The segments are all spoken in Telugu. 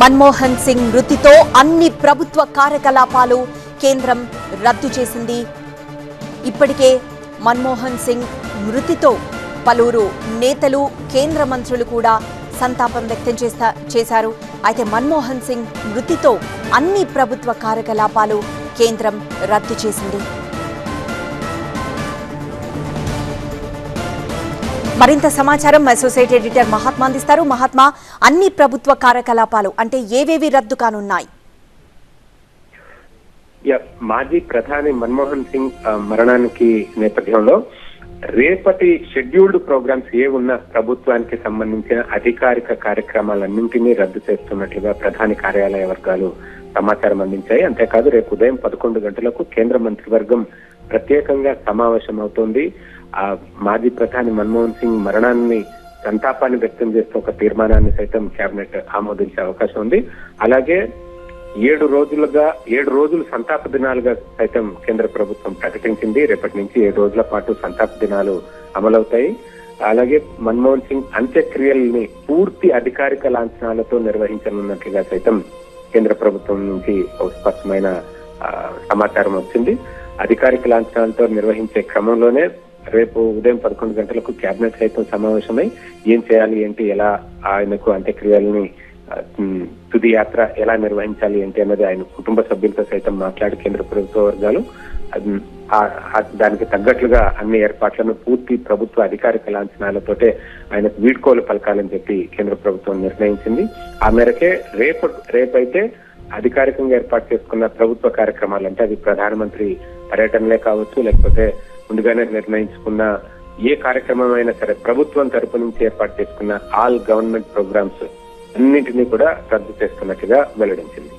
మన్మోహన్ సింగ్ మృతితో అన్ని ప్రభుత్వ కార్యకలాపాలు కేంద్రం రద్దు చేసింది. ఇప్పటికే మన్మోహన్ సింగ్ మృతితో పలువురు నేతలు కేంద్ర మంత్రులు కూడా సంతాపం వ్యక్తం చేస్తా చేశారు. అయితే మన్మోహన్ సింగ్ మృతితో అన్ని ప్రభుత్వ కార్యకలాపాలు కేంద్రం రద్దు చేసింది. మరింత సమాచారం అసోసియేట్ ఎడిటర్ మహాత్మా అందిస్తారు. మహాత్మా అన్ని ప్రభుత్వ కార్యకలాపాలు అంటే ఏవేవి రద్దు కానున్నాయి? మాజీ ప్రధాని మన్మోహన్ సింగ్ మరణానికి నేపథ్యంలో రేపటి షెడ్యూల్డ్ ప్రోగ్రామ్స్ ఏ ఉన్న ప్రభుత్వానికి సంబంధించిన అధికారిక కార్యక్రమాలన్నింటినీ రద్దు చేస్తున్నట్లుగా ప్రధాని కార్యాలయ వర్గాలు సమాచారం అందించాయి. అంతేకాదు రేపు ఉదయం పదకొండు గంటలకు కేంద్ర మంత్రివర్గం ప్రత్యేకంగా సమావేశం అవుతోంది ఆ మాజీ ప్రధాని మన్మోహన్ సింగ్ మరణాన్ని సంతాపాన్ని వ్యక్తం చేస్తూ ఒక తీర్మానాన్ని సైతం కేబినెట్ ఆమోదించే అవకాశం ఉంది. అలాగే ఏడు రోజులుగా ఏడు రోజులు సంతాప దినాలుగా సైతం కేంద్ర ప్రభుత్వం ప్రకటించింది. రేపటి నుంచి ఏడు రోజుల పాటు సంతాప దినాలు అమలవుతాయి. అలాగే మన్మోహన్ సింగ్ అంత్యక్రియల్ని పూర్తి అధికారిక లాంఛనాలతో నిర్వహించనున్నట్లుగా సైతం కేంద్ర ప్రభుత్వం నుంచి ఒక స్పష్టమైన సమాచారం వచ్చింది. అధికారిక లాంఛనాలతో నిర్వహించే క్రమంలోనే రేపు ఉదయం పదకొండు గంటలకు కేబినెట్ సైతం సమావేశమై ఏం చేయాలి ఏంటి ఎలా ఆయనకు అంత్యక్రియల్ని తుది యాత్ర ఎలా నిర్వహించాలి ఏంటి అన్నది ఆయన కుటుంబ సభ్యులతో సైతం మాట్లాడి కేంద్ర ప్రభుత్వ వర్గాలు దానికి తగ్గట్లుగా అన్ని ఏర్పాట్లను పూర్తి ప్రభుత్వ అధికారిక లాంఛనాలతోటే ఆయనకు వీడ్కోలు పలకాలని చెప్పి కేంద్ర ప్రభుత్వం నిర్ణయించింది. ఆ మేరకే రేపు రేపైతే అధికారికంగా ఏర్పాటు చేసుకున్న ప్రభుత్వ కార్యక్రమాలు అంటే అది ప్రధానమంత్రి పర్యటనలే కావచ్చు లేకపోతే ముందుగానే నిర్ణయించుకున్న ఏ కార్యక్రమం అయినా సరే ప్రభుత్వం తరపు నుంచి ఏర్పాటు చేసుకున్న ఆల్ గవర్నమెంట్ ప్రోగ్రామ్స్ అన్నింటినీ కూడా రద్దు చేస్తున్నట్టుగా వెల్లడించింది.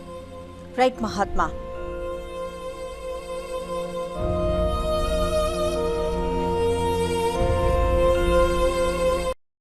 రైట్ మహాత్మా